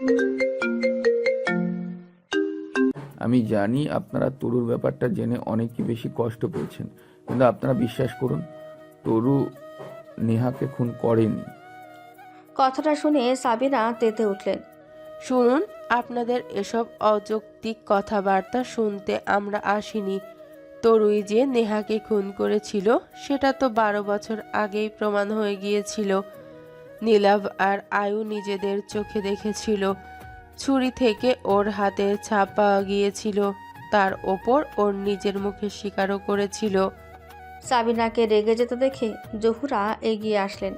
আমি জানি আপনারা তরুর ব্যাপারটা জেনে অনেকই বেশি কষ্ট পেয়েছেন কিন্তু আপনারা বিশ্বাস করুন তরু নেহাকে খুন করেনি। কথাটা শুনে সাবিনা তেতে উঠলেন। শুনুন আপনাদের এসব অযৌক্তিক কথাবার্তা শুনতে আমরা আসিনি। তরুই যে নেহাকে খুন করেছিল সেটা তো বারো বছর আগেই প্রমাণ হয়ে গিয়েছিল। নীলাভ আর আয়ু নিজেদের চোখে দেখেছিল। ছুরি থেকে ওর হাতে ছাপ পাওয়া গিয়েছিল। তার ওপর ওর নিজের মুখে স্বীকারও করেছিল। সাবিনাকে রেগে যেতে দেখে জহুরা এগিয়ে আসলেন।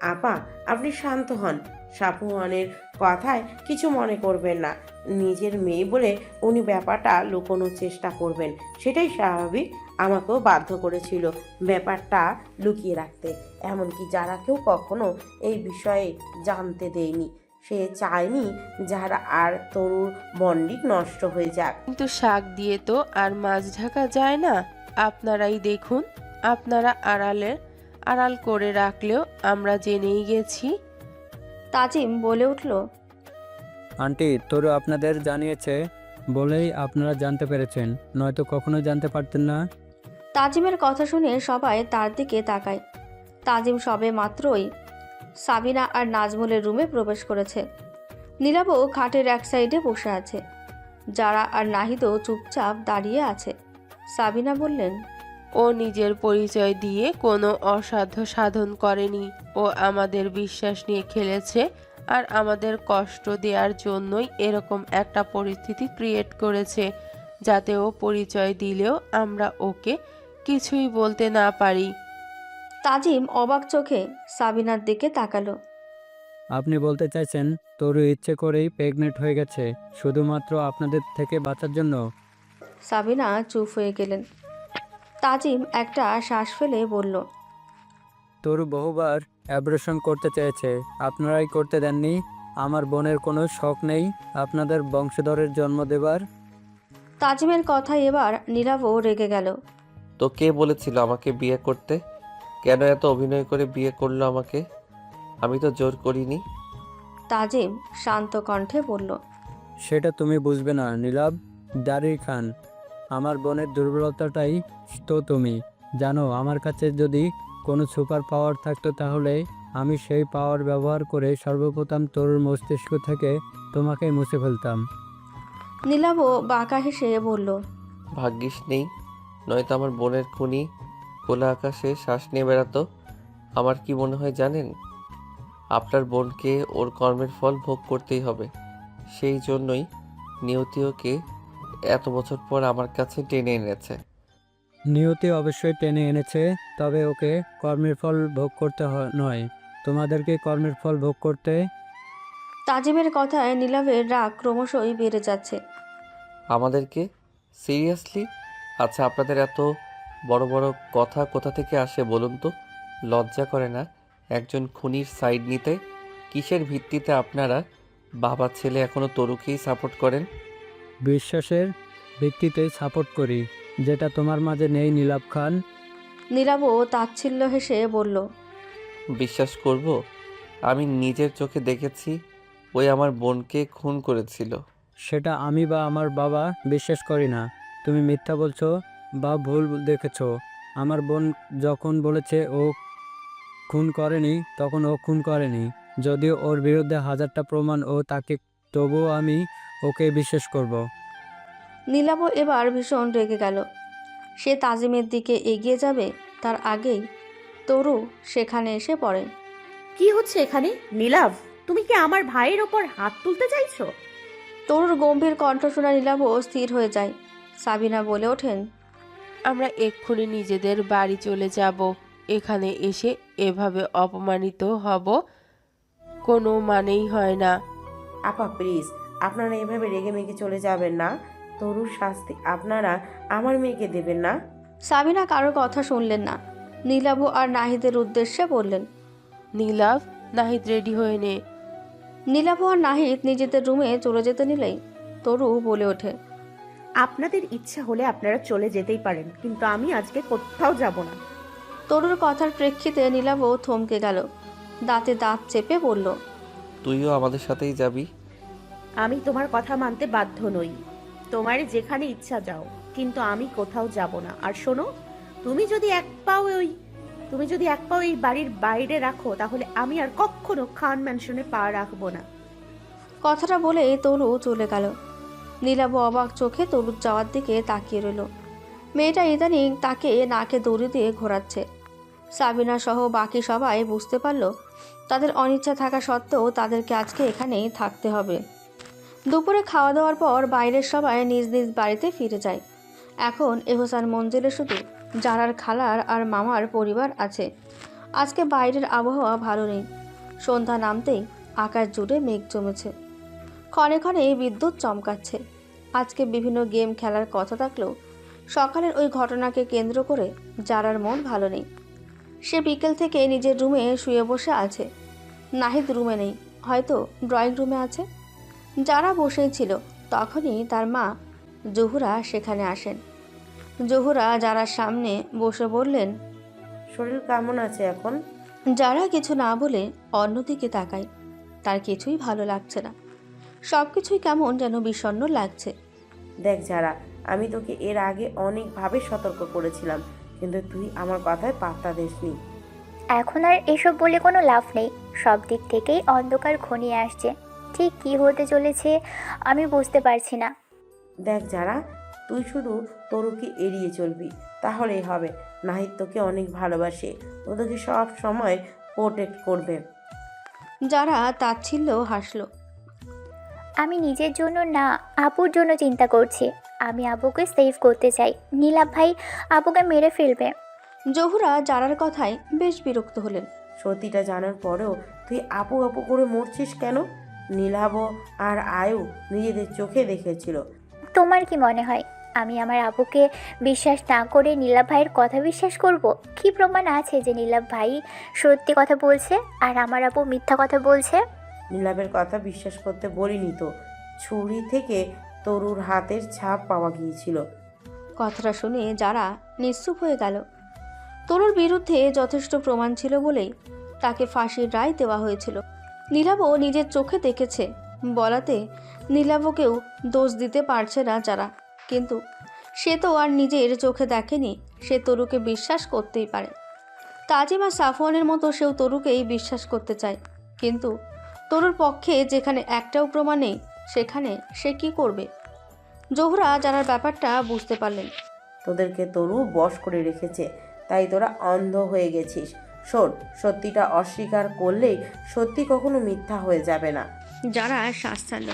আপা আপনি শান্ত হন। সাপুয়ানের কথায় কিছু মনে করবেন না। নিজের মেয়ে বলে উনি ব্যাপারটা লুকোনোর চেষ্টা করবেন। সেটাই স্বাভাবিক। আমাকেও বাধ্য করেছিল ব্যাপারটা লুকিয়ে রাখতে। এমনকি যারা কেউ কখনো এই বিষয়ে জানতে দেয়নি। সে চায়নি যারা আর তরুর বন্ডিং নষ্ট হয়ে যাক। কিন্তু শাক দিয়ে তো আর মাছ ঢাকা যায় না। আপনারাই দেখুন আপনারা আড়ালে আড়াল করে রাখলেও আমরা জেনেই গেছি। তাজিম বলে উঠল আন্টি তরু আপনাদের জানিয়েছে বলেই আপনারা জানতে পেরেছেন নয়তো কখনো জানতে পারতেন না? তাজিমের কথা শুনে সবাই তার দিকে তাকায়। তাজিম সবে মাত্রই সাবিনা আর নাজমুলের রুমে প্রবেশ করেছে। নীলাবও খাটের এক সাইডে বসে আছে। যারা আর নাহিদও চুপচাপ দাঁড়িয়ে আছে। সাবিনা বললেন, ও নিজের পরিচয় দিয়ে কোনো অসাধ্য সাধন করেনি। ও আমাদের বিশ্বাস নিয়ে খেলেছে আর আমাদের কষ্ট দেওয়ার জন্যই এরকম একটা পরিস্থিতি ক্রিয়েট করেছে। যাতে ও পরিচয় দিলেও আমরা ওকে কিছুই বলতে না পারি। তাজিম অবাক চোখে সাবিনার দিকে তাকালো। আপনি বলতে চাইছেন তরু ইচ্ছে করেই প্রেগনেন্ট হয়ে গেছে শুধুমাত্র আপনাদের থেকে বাঁচার জন্য? সাবিনা চুপ হয়ে গেলেন। তাজিম একটা শ্বাস ফেলে বলল তরু বহুবার অ্যাব্রেশন করতে চেয়েছে আপনারাই করতে দেননি? আমার বোনের কোনো শখ নেই আপনাদের বংশধরের জন্ম দেবার? তাজিমের কথা এবার নীলাবও রেগে গেল। তো কে বলেছিল আমাকে বিয়ে করতে? কেন এত অভিনয় করে বিয়ে করল আমাকে? আমি তো জোর করিনি। তাজিম শান্ত কণ্ঠে বলল সেটা তুমি বুঝবে না নীলাভ। দারি খান আমার বোনের দুর্বলতাটাই তো তুমি। জানো আমার কাছে যদি কোনো সুপার পাওয়ার থাকতো তাহলে আমি সেই পাওয়ার ব্যবহার করে সর্বপ্রথম তরুর মস্তিষ্ক থেকে তোমাকেই মুছে ফেলতাম। নীলাবও বাঁকা হেসে বলল ভাগ্যিস নেই নয়তো আমার বোনের খুনি খোলা আকাশে শ্বাস নিয়ে বেড়াতো। আমার কি মনে হয় জানেন? আপনার বোনকে ওর কর্মের ফল ভোগ করতেই হবে। সেই জন্যই নিয়তি ওকে এত বছর পর আমার কাছে টেনে এনেছে। নিয়তি অবশ্যই টেনে এনেছে তবে ওকে কর্মের ফল ভোগ করতে হয় নয়। তোমাদেরকে কর্মের ফল ভোগ করতে? তাজিমের কথায় নীলাভের রাগ ক্রমশই বেড়ে যাচ্ছে। আমাদেরকে? সিরিয়াসলি? আচ্ছা আপনাদের এত বড় বড় কথা কোথা থেকে আসে বলুন তো? লজ্জা করে না একজন খুনির সাইড নিতে? কিসের ভিত্তিতে আপনারা বাবা ছেলে এখনও তরুকেই সাপোর্ট করেন? বিশ্বাসের ভিত্তিতে সাপোর্ট করি যেটা তোমার মাঝে নেই নীলাভ খান। নীলাবও তাচ্ছিল্য হেসে বলল বিশ্বাস করব আমি নিজের চোখে দেখেছি ওই আমার বোনকে খুন করেছিল। সেটা আমি বা আমার বাবা বিশ্বাস করি না। তুমি মিথ্যা বলছো বা ভুল দেখেছ। আমার বোন যখন বলেছে ও খুন করেনি তখন ও খুন করেনি। যদিও ওর বিরুদ্ধে হাজারটা প্রমাণ ও তাকে তবুও আমি ওকে বিশ্বাস করব। নীলাব এবার ভীষণ রেগে গেল। সে তাজিমের দিকে এগিয়ে যাবে তার আগেই তরু সেখানে এসে পড়ে। কি হচ্ছে এখানে? নীলাভ তুমি কি আমার ভাইয়ের ওপর হাত তুলতে চাইছো? তরুর গম্ভীর কণ্ঠ শোনা নীলাবও স্থির হয়ে যায়। সাবিনা বলে ওঠেন আমরা এক্ষুনি নিজেদের বাড়ি চলে যাব। এখানে এসে এভাবে অপমানিত হব কোনো মানেই হয় না। আপা প্লিজ আপনারা এভাবে রেগে মেগে চলে যাবেন না। তরুর শাস্তি আপনারা আমার মেয়েকে দেবেন না। সাবিনা কারোর কথা শুনলেন না। নীলাবু আর নাহিদের উদ্দেশ্যে বললেন নীলাভ নাহিদ রেডি হয়ে নে। নীলাবু আর নাহিদ নিজেদের রুমে চলে যেতে নিলেই তরু বলে ওঠে আপনাদের ইচ্ছা হলে আপনারা চলে যেতেই পারেন কিন্তু আমি আজকে কোথাও যাব না। তরুর কথার প্রেক্ষিতে নীলাবও থমকে গেল। দাঁতে দাঁত চেপে বলল তুইও আমাদের সাথেই যাবি? আমি তোমার কথা মানতে বাধ্য নই। তোমার যেখানে ইচ্ছা যাও কিন্তু আমি কোথাও যাব না। আর শোনো তুমি যদি এক পাও ওই তুমি যদি এক পাও এই বাড়ির বাইরে রাখো তাহলে আমি আর কখনো খান ম্যানশনে পা রাখব না। কথাটা বলে তরু চলে গেল। নীলাভ অবাক চোখে তরুর যাওয়ার দিকে তাকিয়ে রইল। মেয়েটা ইদানিং তাকে নাকে দড়ি দিয়ে ঘোরাচ্ছে। সাবিনা সহ বাকি সবাই বুঝতে পারল, তাদের অনিচ্ছা থাকা সত্ত্বেও তাদেরকে আজকে এখানেই থাকতে হবে। দুপুরে খাওয়া দাওয়ার পর বাইরের সবাই নিজ নিজ বাড়িতে ফিরে যায়। এখন এহসান মঞ্জিলে শুধু জারার খালার আর মামার পরিবার আছে। আজকে বাইরের আবহাওয়া ভালো নেই। সন্ধ্যা নামতেই আকাশ জুড়ে মেঘ জমেছে। ক্ষণে ক্ষণে বিদ্যুৎ চমকাচ্ছে। আজকে বিভিন্ন গেম খেলার কথা থাকলেও সকালের ওই ঘটনাকে কেন্দ্র করে যারার মন ভালো নেই। সে বিকেল থেকে নিজের রুমে শুয়ে বসে আছে। নাহিদ রুমে নেই। হয়তো ড্রয়িং রুমে আছে। যারা বসেই ছিল। তখনই তার মা জহুরা সেখানে আসেন। জহুরা যারা সামনে বসে বললেন শরীর কেমন আছে এখন? যারা কিছু না বলে অন্যদিকে তাকায়। তার কিছুই ভালো লাগছে না। সব কিছুই কেমন যেন বিষণ্ণ লাগছে। দেখ যারা আমি তোকে এর আগে অনেকভাবে সতর্ক করেছিলাম কিন্তু তুই আমার কথায় পাত্তা দিসনি। এখন আর এসব বলে কোনো লাভ নেই। সব দিক থেকেই অন্ধকার ঘনিয়ে আসছে। ঠিক কী হতে চলেছে আমি বুঝতে পারছি না। দেখ যারা তুই শুধু তরুকে এড়িয়ে চলবি তাহলেই হবে। নাহিদ তোকে অনেক ভালোবাসে ও তোকে সব সময় প্রোটেক্ট করবে। যারা তাচ্ছিল্য হাসলো। আমি নিজের জন্য না আপুর জন্য চিন্তা করছি। আমি আবুকে সেভ করতে চাই। নীলাভ ভাই আপুকে মেরে ফেলবে। জহুরা জানার কথায় বেশ বিরক্ত হলেন। সত্যিটা জানার পরেও তুই আপু আপু করে মরছিস কেন? নীলাভ আর আয়ু নিজেদের চোখে দেখেছিল। তোমার কি মনে হয়? আমি আমার আপুকে বিশ্বাস না করে নীলাভ ভাইয়ের কথা বিশ্বাস করব? কি প্রমাণ আছে যে নীলাভ ভাই সত্যি কথা বলছে আর আমার আপু মিথ্যা কথা বলছে? নীলাভের কথা বিশ্বাস করতে বলিনি তো। ছুরি থেকে তরুর হাতের ছাপ পাওয়া গিয়েছিল। কথাটা শুনে যারা নিশ্চুপ হয়ে গেল। তরুর বিরুদ্ধে যথেষ্ট প্রমাণ ছিল বলেই তাকে ফাঁসির রায় দেওয়া হয়েছিল। নীলাবও নিজের চোখে দেখেছে। বলাতে নীলাবকেও দোষ দিতে পারছে না যারা। কিন্তু সে তো আর নিজের চোখে দেখেনি, সে তরুকে বিশ্বাস করতেই পারে। তাজিমা সাফওয়ানের মতো সেও তরুকেই বিশ্বাস করতে চায়। কিন্তু তরুর পক্ষে যেখানে একটাও প্রমাণ নেই সেখানে সে কি করবে? জোহরা যারার ব্যাপারটা বুঝতে পারলেন। তোদেরকে তরু বশ করে রেখেছে তাই তোরা অন্ধ হয়ে গেছিস। শোন সত্যিটা অস্বীকার করলেই সত্যি কখনো মিথ্যা হয়ে যাবে না। যারা শ্বাস ছাড়ল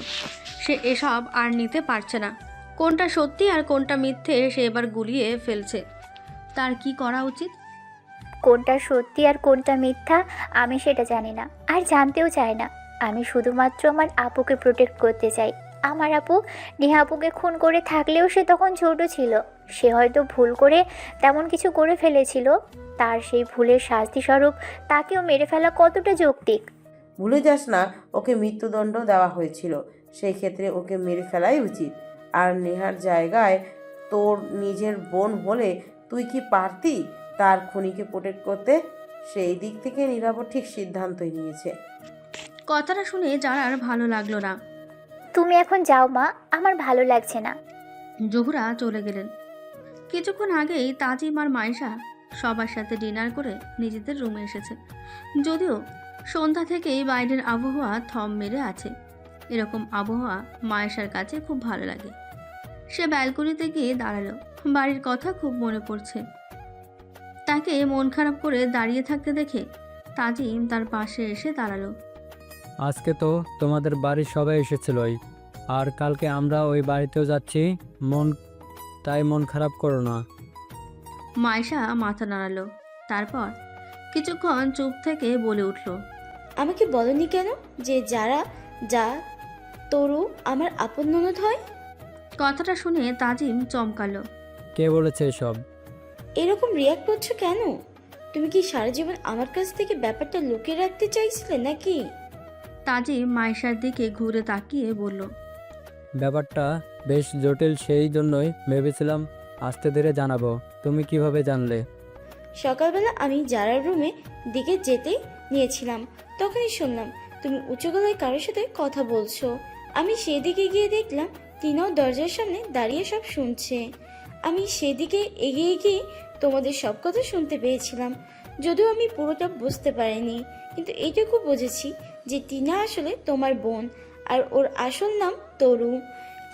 সে এসব আর নিতে পারছে না। কোনটা সত্যি আর কোনটা মিথ্যে সে এবার গুলিয়ে ফেলছে। তার কি করা উচিত? কোনটা সত্যি আর কোনটা মিথ্যা, আমি সেটা জানি না, আর জানতেও চাই না। আমি শুধুমাত্র আমার আপুকে প্রোটেক্ট করতে চাই। আমার আপু, নেহা আপুকে খুন করে থাকলেও সে তখন ছোট ছিল। সে হয়তো ভুল করে তেমন কিছু করে ফেলেছিল। তার সেই ভুলের শাস্তিস্বরূপ তাকেও মেরে ফেলা কতটা যৌক্তিক? ভুলে যাস না, ওকে মৃত্যুদণ্ড দেওয়া হয়েছিল। সেই ক্ষেত্রে ওকে মেরে ফেলাই উচিত। আর নেহার জায়গায় তোর নিজের বোন হলে তুই কি পারতি? তার খুনিকে প্রোটেক্ট করতে সেই দিক থেকে নীরব ঠিক সিদ্ধান্তই নিয়েছে। কথাটা শুনে যারার ভালো লাগল না। তুমি এখন যাও মা। আমার ভালো লাগছে না। জহুরা চলে গেলেন। কিছুক্ষণ আগেই তাজিম আর মাইশা সবার সাথে ডিনার করে নিজেদের রুমে এসেছে। যদিও সন্ধ্যা থেকেই বাইরের আবহাওয়া থম মেরে আছে। এরকম আবহাওয়া মায়েশার কাছে খুব ভালো লাগে। সে ব্যালকনিতে গিয়ে দাঁড়াল। বাড়ির কথা খুব মনে পড়ছে। তাকে মন খারাপ করে দাঁড়িয়ে থাকতে দেখে তাজিম তার পাশে এসে দাঁড়াল। আজকে তো তোমাদের বাড়ির সবাই এসেছিলই আর কালকে আমরা ওই বাড়িতেও যাচ্ছি মন তাই মন খারাপ করো না। মাইশা মাথা নাড়ালো তারপর কিছুক্ষণ চুপ থেকে বলে উঠল আমাকে বলনি কেন যে যারা যা তরু আমার আপন ননদ হয়? কথাটা শুনে তাজিম চমকালো। কে বলেছে এসব? এরকম রিয়াক্ট করছ কেন? তুমি কি সারা জীবন আমার কাছ থেকে ব্যাপারটা লুকিয়ে রাখতে চাইছিলে নাকি? তাজিম মাইশার দিকে ঘুরে তাকিয়ে বলল ব্যাপারটা বেশ জটিল সেই জন্যই ভেবেছিলাম আস্তে ধীরে জানাব। তুমি কীভাবে জানলে? সকালবেলা আমি যারার রুমে দিকে যেতেই নিয়েছিলাম তখনই শুনলাম তুমি উঁচু গলায় কারোর সাথে কথা বলছো। আমি সেদিকে গিয়ে দেখলাম তিনাও দরজার সামনে দাঁড়িয়ে সব শুনছে। আমি সেদিকে এগিয়ে গিয়ে তোমাদের সব কথা শুনতে পেয়েছিলাম। যদিও আমি পুরোটা বুঝতে পারিনি, কিন্তু এইটুকু বুঝেছি যে টিনা আসলে তোমার বোন আর ওর আসল নাম তরু।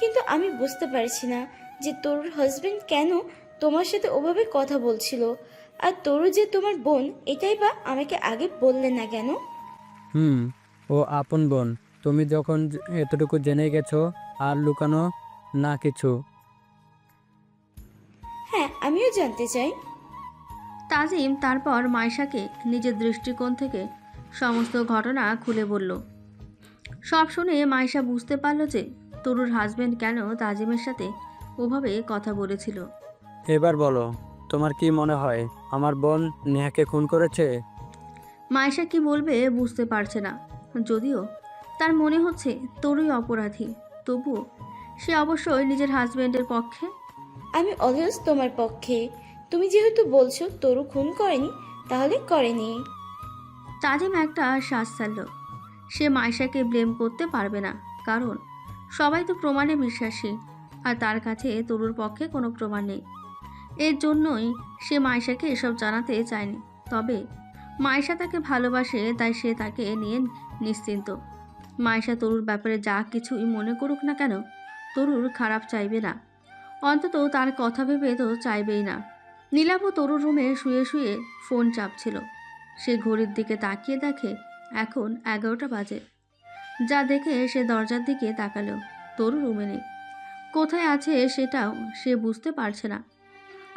কিন্তু আমি বুঝতে পারছি না যে তরুর হাজবেন্ড কেন তোমার সাথে ওভাবে কথা বলছিল। আর তরু যে তোমার বোন, এটাই বা আমাকে আগে বললে না কেন? হুম, ও আপন বোন। তুমি যখন এতটুকু জেনে গেছো আর লুকানো না কিছু হ্যাঁ আমিও জানতে চাই। তাজিম তারপর মাইশাকে নিজের দৃষ্টিকোণ থেকে সমস্ত ঘটনা খুলে বলল। সব শুনে মাইশা বুঝতে পারল যে তরুর হাজবেন্ড কেন তাজিমের সাথে ওভাবে কথা বলেছিল। এবার বলো তোমার কি মনে হয় আমার বোন নেহাকে খুন করেছে? মাইশা কি বলবে বুঝতে পারছে না। যদিও তার মনে হচ্ছে তরুই অপরাধী তবুও সে অবশ্যই নিজের হাজবেন্ডের পক্ষে আমি অলওয়েজ তোমার পক্ষে। তুমি যেহেতু বলছো, তরু খুন করেনি, তাহলে করেনি। তাজিম একটা শ্বাস ছাড়ল। সে মাইশাকে ব্লেম করতে পারবে না, কারণ সবাই তো প্রমাণে বিশ্বাসী, আর তার কাছে তরুর পক্ষে কোনো প্রমাণ নেই। এর জন্যই সে মাইশাকে এসব জানাতে চায়নি। তবে মাইশা তাকে ভালোবাসে, তাই সে তাকে নিয়ে নিশ্চিন্ত। মাইশা তরুর ব্যাপারে যা কিছুই মনে করুক না কেন, তরুর খারাপ চাইবে না। অন্তত তার কথা ভেবে তো চাইবেই না। নীলাভ তরুর রুমে শুয়ে শুয়ে ফোন চাপছিল। সে ঘড়ির দিকে তাকিয়ে দেখে এখন এগারোটা বাজে। যা দেখে সে দরজার দিকে তাকালো। তরু রুমে নেই। কোথায় আছে সেটাও সে বুঝতে পারছে না।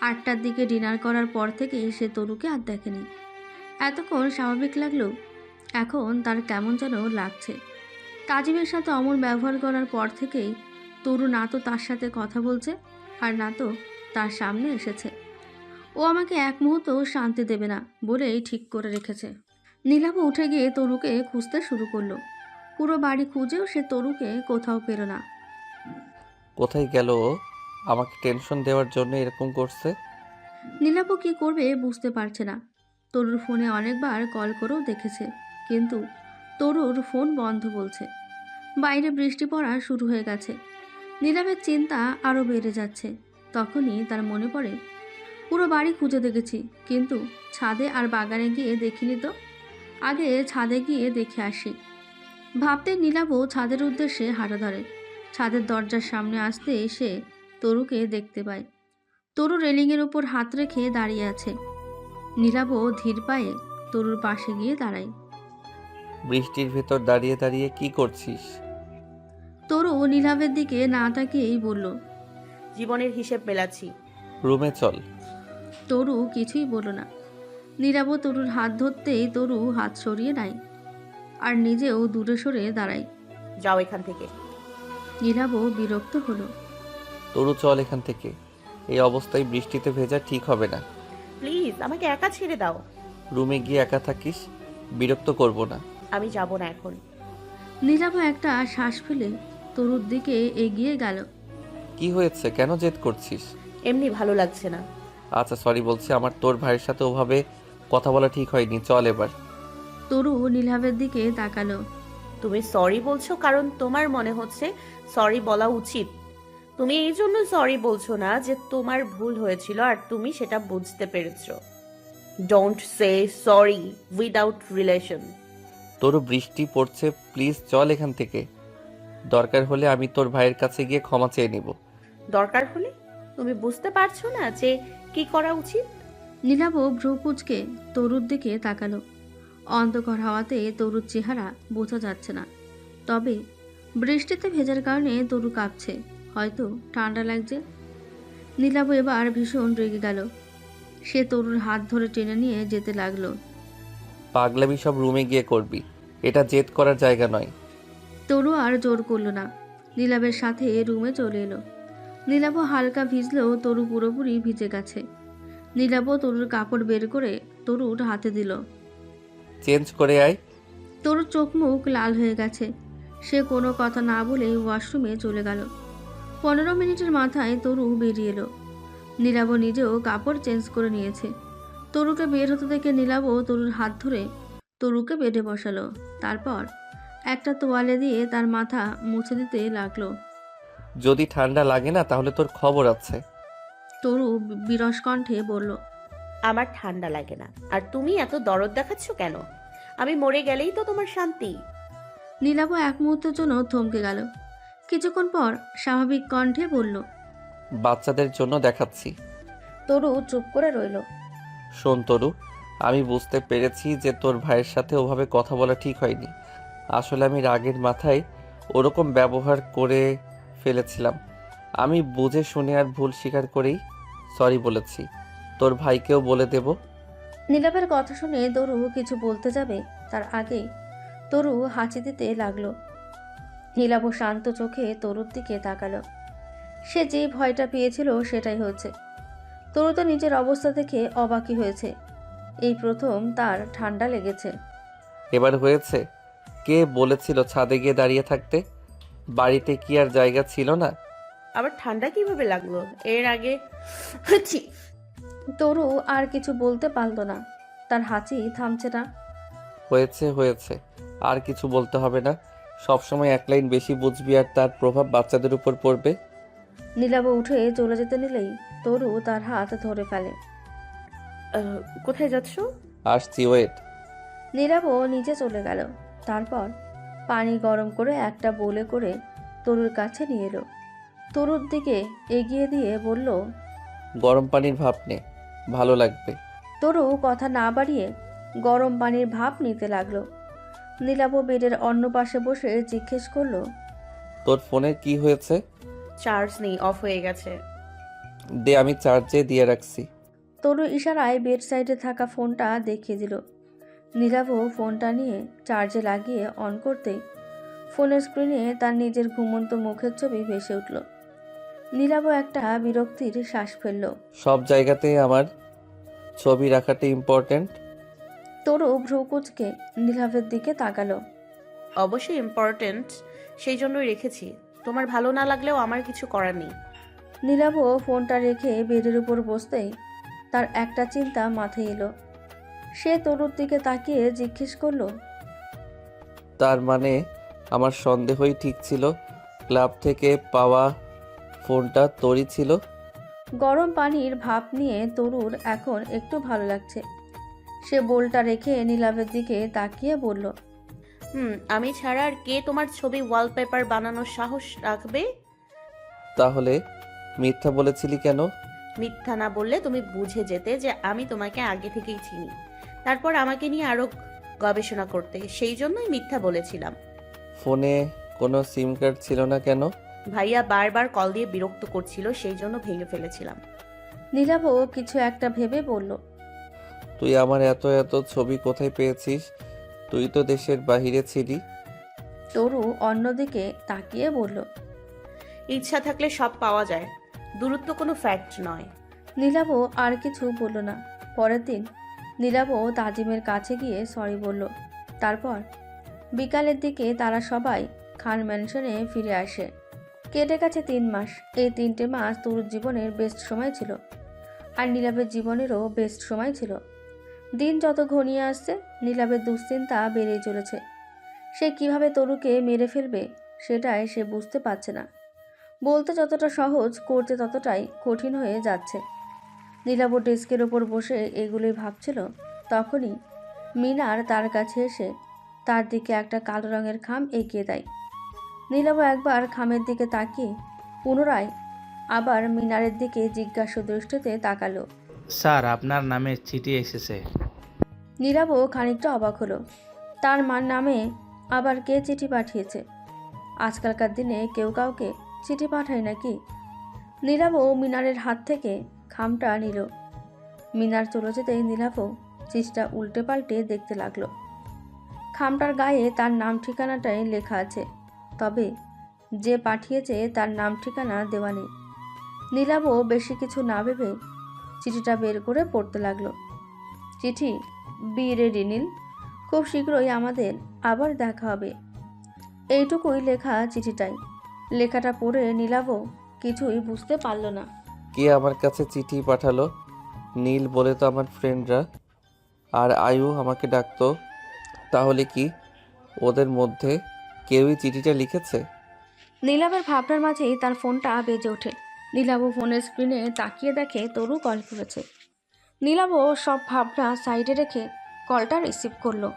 আটটার দিকে ডিনার করার পর থেকেই সে তরুকে আর দেখেনি। এতক্ষণ স্বাভাবিক লাগলেও এখন তার কেমন যেন লাগছে। তাজিমের সাথে অমন ব্যবহার করার পর থেকেই তরু না তো তার সাথে কথা বলছে আর না তো তার সামনে এসেছে। ও আমাকে এক মুহূর্ত শান্তি দেবে না বলেই ঠিক করে রেখেছে। নীলাভ উঠে গিয়ে তরুকে খুঁজতে শুরু করল। পুরো বাড়ি খুঁজেও সে তরুকে কোথাও পেল না। কোথায় গেল ও? আমাকে টেনশন দেওয়ার জন্য এরকম করছে? নীলাভ কি করবে বুঝতে পারছে না। তরুর ফোনে অনেকবার কল করেও দেখেছে কিন্তু তরুর ফোন বন্ধ বলছে। বাইরে বৃষ্টি পড়া শুরু হয়ে গেছে। নীলাভের চিন্তা আরও বেড়ে যাচ্ছে। তখনই তার মনে পড়ে, পুরো বাড়ি খুঁজে দেখেছি, কিন্তু ছাদে আর বাগানে গিয়ে দেখিনি তো? আগে ছাদে গিয়ে দেখে আসি। ভাবতে নীলাভও ছাদের উদ্দেশ্যে হাঁটা ধরে। ছাদের দরজার সামনে আসতে এসে তরুকে দেখতে পায়। তরু রেলিংয়ের উপর হাত রেখে দাঁড়িয়ে আছে। নীলাবও ধীর পায়ে তরুর পাশে গিয়ে দাঁড়ায়। বৃষ্টির ভেতর দাঁড়িয়ে দাঁড়িয়ে কি করছিস? তরু নীলাভের দিকে না তাকিয়েই বলল জীবনের হিসেব মেলাচ্ছি। রুমে চল। তরু কিছুই বলল না। নীলাভ তরুর হাত ধরতেই তরু হাত সরিয়ে নেয় আর নিজেও দূরে সরে দাঁড়ায়। যাও এখান থেকে। নীলাভ বিরক্ত হলো। তরু চল এখান থেকে। এই অবস্থায় বৃষ্টিতে ভেজা ঠিক হবে না। প্লিজ আমাকে একা ছেড়ে দাও। রুমে গিয়ে একা থাকিস বিরক্ত করব না। আমি যাব না এখন। নীলাভ একটা শ্বাস ফেলে তরুর দিকে এগিয়ে গেল। কি হয়েছে? কেন জেদ করছিস? এমনি ভালো লাগছে না। আচ্ছা সরি বলছি আমার তোর ভাইয়ের সাথে ওভাবে কথা বলা ঠিক হয়নি। চল এবার। তরু নীলাভের দিকে তাকালো। তুমি সরি বলছো কারণ তোমার মনে হচ্ছে সরি বলা উচিত। তুমি এই জন্য সরি বলছো না যে তোমার ভুল হয়েছিল আর তুমি সেটা বুঝতে পেরেছ। Don't say sorry without relation তোরও বৃষ্টি পড়ছে প্লিজ চল এখান থেকে। দরকার হলে আমি তোর ভাইয়ের কাছে গিয়ে ক্ষমা চেয়ে নিব। দরকার হলে? তুমি বুঝতে পারছ না যে কি করা উচিত? নীলাভ ভ্রু কুচকে তরুর দিকে তাকালো। অন্ধকার হাওয়াতে তরুর চেহারা বোঝা যাচ্ছে না। তবে বৃষ্টিতে ভেজার কারণে তরু কাঁপছে। হয়তো ঠান্ডা লাগছে। নীলাভ এবার ভীষণ রেগে গেল। সে তরুর হাত ধরে টেনে নিয়ে যেতে লাগল। পাগলামি সব রুমে গিয়ে করবি। এটা জেদ করার জায়গা নয়। তরু আর জোর করল না। নীলাভের সাথে রুমে চলে এলো। নীলাভ হালকা ভিজলেও তরু পুরোপুরি ভিজে গেছে। নীলাভ তরুর কাপড় বের করে তরুর হাতে দিল। চেঞ্জ করে আয়। তরুর চোখ মুখ লাল হয়ে গেছে। সে কোনো কথা না বলে ওয়াশরুমে চলে গেল। পনেরো মিনিটের মাথায় তরু বেরিয়ে এলো। নীলাভ নিজেও কাপড় চেঞ্জ করে নিয়েছে। তরুকে বের হতে দেখে নীলাভ তরুর হাত ধরে তরুকে বেডে বসালো। তারপর একটা তোয়ালে দিয়ে তার মাথা মুছে দিতে লাগল। যদি ঠান্ডা লাগে না তাহলে তোর খবর আছে। তরু বি- বিরস কণ্ঠে বলল আমার ঠান্ডা লাগে না। আর তুমি এত দরদ দেখাচ্ছ কেন? আমি মরে গেলেই তো তোমার শান্তি। নীলাভ এক মুহূর্তের জন্য থমকে গেল। কিছুক্ষণ পর স্বাভাবিক কণ্ঠে বলল বাচ্চাদের জন্য দেখাচ্ছি। তরু চুপ করে রইল। শোন তরু আমি বুঝতে পেরেছি যে তোর ভাইয়ের সাথে ওভাবে কথা বলা ঠিক হয়নি। আসলে আমি রাগের মাথায় ওরকম ব্যবহার করে ফেলেছিলাম। আমি বুঝে শুনে আর ভুল স্বীকার করেই সরি বলেছি। তোর ভাইকেও বলে দেব। নীলাভের কথা শুনে তরু কিছু বলতে যাবে তার আগেই তরু হাঁচি দিতে লাগল। নীলাভ শান্ত চোখে তরুর দিকে তাকালো। সে যে ভয়টা পেয়েছিল সেটাই হয়েছে। তরু তো নিজের অবস্থা থেকে অবাকি হয়েছে। এই প্রথম তার ঠান্ডা লেগেছে। এবার হয়েছে? কে বলেছিল ছাদে গিয়ে দাঁড়িয়ে থাকতে? বাড়িতে কি আর জায়গা ছিল না? আবার ঠান্ডা কীভাবে লাগল? এর আগে ছি, তরু আর কিছু বলতে পারল না। তার হাঁচি থামছে না। হয়েছে হয়েছে। আর কিছু বলতে হবে না। সবসময় এক লাইন বেশি বুঝবি আর তার প্রভাব বাচ্চাদের উপর পড়বে। নীলাভ উঠে চলে যেতে নিলেই তরু তার হাত ধরে ফেলে। আহ, কোথায় যাচ্ছ? আসছি ওয়েট। নীলাভও নিচে চলে গেল। তারপর পানি গরম করে একটা বলে করে তরুর কাছে নিয়ে এলো। তরুর দিকে এগিয়ে দিয়ে বলল গরম পানির ভাপ নে ভালো লাগবে। তরু কথা না বাড়িয়ে গরম পানির ভাপ নিতে লাগল। নীলাভ বেডের অন্য পাশে বসে জিজ্ঞেস করল তোর ফোনের কি হয়েছে? চার্জ নেই অফ হয়ে গেছে। দে আমি চার্জে দিয়ে রাখছি। তরু ইশারায় বেড সাইডে থাকা ফোনটা দেখিয়ে দিল। নীলাভও ফোনটা নিয়ে চার্জে লাগিয়ে অন করতেই ফোনের স্ক্রিনে তার নিজের ঘুমন্ত মুখের ছবি ভেসে উঠল। নীলাভও একটা বিরক্তির শ্বাস ফেলল। সব জায়গাতেই আমার ছবি রাখাটা ইম্পর্ট্যান্ট তরু ভ্রুকুচকে নীলাভের দিকে তাকালো। অবশ্যই ইম্পর্ট্যান্ট সেই জন্যই রেখেছি। তোমার ভালো না লাগলেও আমার কিছু করার নেই। নীলাভও ফোনটা রেখে বেডের উপর বসতেই তার একটা চিন্তা মাথায় এলো। সে তরুর দিকে তাকিয়ে জিজ্ঞেস করল তার মানে আমার সন্দেহই ঠিক ছিল? ক্লাব থেকে পাওয়া ফোনটা তোরই ছিল? গরম পানির ভাপ নিয়ে তরুর এখন একটু ভালো লাগছে। সে বোলটা রেখে নীলাভের দিকে তাকিয়ে বলল হুম আমি ছাড়া আর কে তোমার ছবি ওয়ালপেপার বানানোর সাহস রাখবে? তাহলে মিথ্যা বলেছিলি কেন? মিথ্যা না বললে তুমি বুঝে যেতে যে আমি তোমাকে আগে থেকেই চিনি। তারপর আমাকে নিয়ে আরও গবেষণা করতে। সেই জন্যই মিথ্যা বলেছিলাম। ফোনে কোনো সিম কার্ড ছিল না কেন? ভাইয়া বারবার কল দিয়ে বিরক্ত করছিল সেই জন্য ভেঙে ফেলেছিলাম। নীলাভও কিছু একটা ভেবে বলল তুই আমার এত এত ছবি কোথায় পেয়েছিস? তুই তো দেশের বাহিরে ছিলি। তরু অন্যদিকে তাকিয়ে বলল ইচ্ছা থাকলে সব পাওয়া যায়। দূরত্ব কোনো ফ্যাক্ট নয়। নীলাভও আর কিছু বলল না। পরের দিন নীলাভও তাজিমের কাছে গিয়ে সরি বলল। তারপর বিকালের দিকে তারা সবাই খান ম্যানশনে ফিরে আসে। কেটে গেছে তিন মাস। এই তিনটে মাস তরুর জীবনের বেস্ট সময় ছিল। আর নীলাভের জীবনেরও বেস্ট সময় ছিল। দিন যত ঘনিয়ে আসছে নীলাভের দুশ্চিন্তা বেড়েই চলেছে। সে কীভাবে তরুকে মেরে ফেলবে, সেটাই সে বুঝতে পারছে না। বলতে যতটা সহজ, করতে ততটাই কঠিন হয়ে যাচ্ছে। নীলাভ ডেস্কের ওপর বসে এগুলোই ভাবছিল। তখনই মিনার তার কাছে এসে তার দিকে একটা কালো রঙের খাম এগিয়ে দেয়। নীলাভ একবার খামের দিকে তাকিয়ে পুনরায় আবার মিনারের দিকে জিজ্ঞাসা দৃষ্টিতে তাকালো। স্যার আপনার নামে চিঠি এসেছে। নীলাভও খানিকটা অবাক হলো। তার মার নামে আবার কে চিঠি পাঠিয়েছে? আজকালকার দিনে কেউ কাউকে চিঠি পাঠায় নাকি? নীলাভও মিনারের হাত থেকে খামটা নিল। মিনার চলে যেতেই নীলাভও চিঠিটা উল্টে পাল্টে দেখতে লাগল। খামটার গায়ে তার নাম ঠিকানাটাই লেখা আছে, তবে যে পাঠিয়েছে তার নাম ঠিকানা দেওয়া নেই। নীলাভও বেশি কিছু না ভেবে চিঠিটা বের করে পড়তে লাগল। চিঠি, বি রেডি নীল, খুব শীঘ্রই আমাদের আবার দেখা হবে। এইটুকুই লেখা চিঠিটাই। লেখাটা পড়ে নীলাভও কিছুই বুঝতে পারল না। কে আমার কাছে চিঠি পাঠালো। নীল বলে তো আমার ফ্রেন্ডরা আর আয়ু আমাকে ডাকতো, তাহলে কি ওদের মধ্যে কেউই চিঠিটা লিখেছে? নীলাবের ভাবনার মাঝেই তার ফোনটা বেজে ওঠে। নীলাবও ফোনের স্ক্রিনে তাকিয়ে দেখে তরু কল করেছে। নীলাবও সব ভাবনা সাইডে রেখে কলটা রিসিভ করল।